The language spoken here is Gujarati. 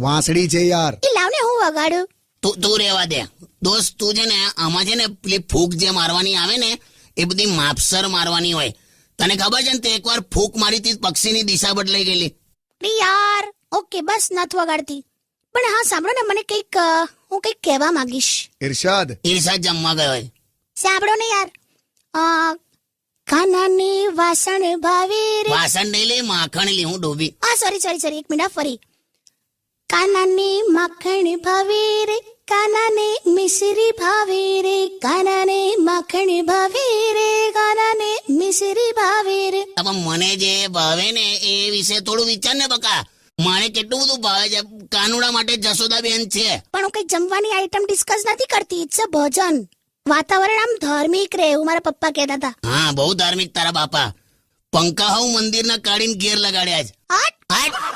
વાંસળી છે યાર. એ લાવ ને હું વગાડું? તું તું રેવા દે. દોસ્ત તું છે ને આમાં છે ને પેલી ફૂક જે મારવાની આવે ને એ બધી માપસર મારવાની હોય. તને ખબર છે ને તે એકવાર ફૂક મારી તી પક્ષીની દિશા બદલાઈ ગયેલી. અરે યાર ઓકે બસ નથ વગાડતી. પણ હા સાંભળો ને મને કંઈક હું કંઈક કહેવા માંગીશ. ઇરશાદ ઇરશાદ જમવા ગયો હોય. સાંભળો ને યાર. અ, કાનાની વાસણ ભાવે વાસણ નહીં લે માખણ લે હું ડોબી. આ સોરી સોરી સોરી એક મિનિટ ફરી. કાનાની માખણ ભાવે રે કાનાને મિશ્રી ભાવે રે કાનાને માખણ ભાવે રે કાનાને મિશ્રી ભાવે રે હવે મને જે ભાવે ને એ વિશે થોડું વિચાર ને બકા મને કેટલું બધું ભાવે છે કાનુડા માટે જસોદા બેન છે પણ હું કઈ જમવાની આઈટમ ડિસ્કસ નથી કરતી ઇટ્સ અ ભોજન વાતાવરણ આમ ધાર્મિક રહે એવું મારા પપ્પા કહેતા હતા હા બહુ ધાર્મિક તારા બાપા પંખા હું મંદિરના કાઢીને ઘેર લગાડ્યા છે હટ હાટ